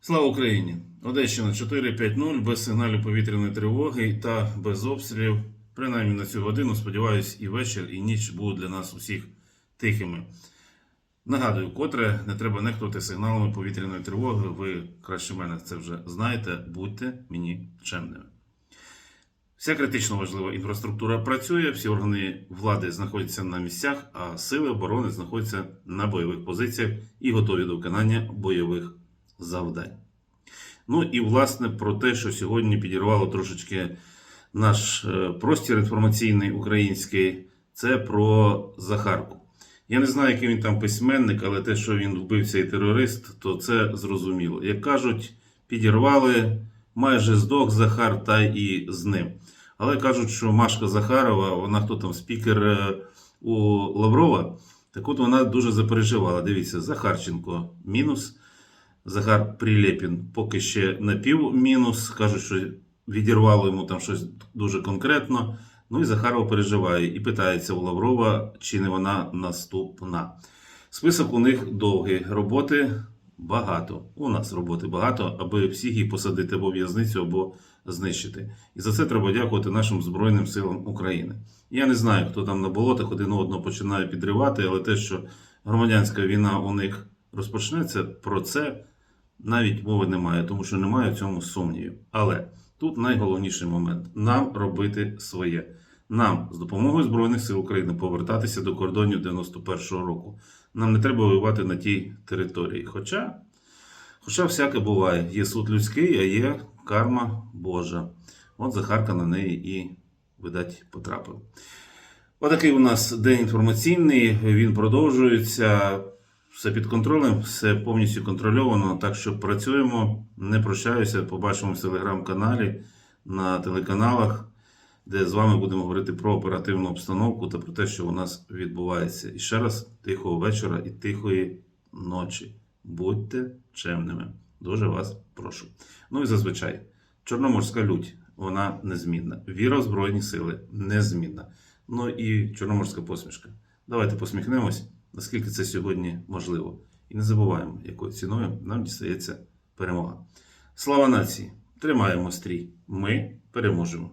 Слава Україні! Одещина 450 без сигналів повітряної тривоги та без обстрілів. Принаймні на цю годину, сподіваюсь, і вечір, і ніч будуть для нас усіх тихими. Нагадую, котре не треба нехтувати сигналами повітряної тривоги. Ви краще мене це вже знаєте. Будьте мені чемними. Вся критично важлива інфраструктура працює, всі органи влади знаходяться на місцях, а сили оборони знаходяться на бойових позиціях і готові до виконання бойових завдань. Ну і власне про те, що сьогодні підірвало трошечки наш е, простір інформаційний український, це про Захарку. Я не знаю, який він там письменник, але те, що він вбивця і терорист, то це зрозуміло. Як кажуть, підірвали, майже здох Захар, та і з ним. Але кажуть, що Машка Захарова, вона хто там спікер е, у Лаврова, так от вона дуже запереживала. Дивіться, Захарченко мінус. Захар Прилєпін поки ще на пів мінус. Кажуть, що відірвало йому там щось дуже конкретно. Ну і Захарова переживає і питається у Лаврова, чи не вона наступна. Список у них довгий. Роботи багато. У нас роботи багато, аби всіх їх посадити або в'язницю, або знищити. І за це треба дякувати нашим Збройним силам України. Я не знаю, хто там на болотах один одного починає підривати, але те, що громадянська війна у них розпочнеться, про це навіть мови немає, тому що немає в цьому сумнівів. Але тут найголовніший момент нам робити своє. Нам з допомогою Збройних сил України повертатися до кордонів 91-го року. Нам не треба воювати на тій території. Хоча, хоча всяке буває, є суд людський, а є карма Божа. От Захарка на неї і, видать, потрапив. Отакий у нас день інформаційний, він продовжується. Все під контролем, все повністю контрольовано. Так що працюємо, не прощаюся. Побачимо в телеграм-каналі, на телеканалах, де з вами будемо говорити про оперативну обстановку та про те, що у нас відбувається. І ще раз тихого вечора і тихої ночі. Будьте чемними. Дуже вас прошу. Ну і зазвичай, Чорноморська лють, вона незмінна. Віра в Збройні Сили незмінна. Ну і Чорноморська посмішка. Давайте посміхнемось наскільки це сьогодні можливо. І не забуваємо, якою ціною нам дістається перемога. Слава нації! Тримаємо стрій! Ми переможемо!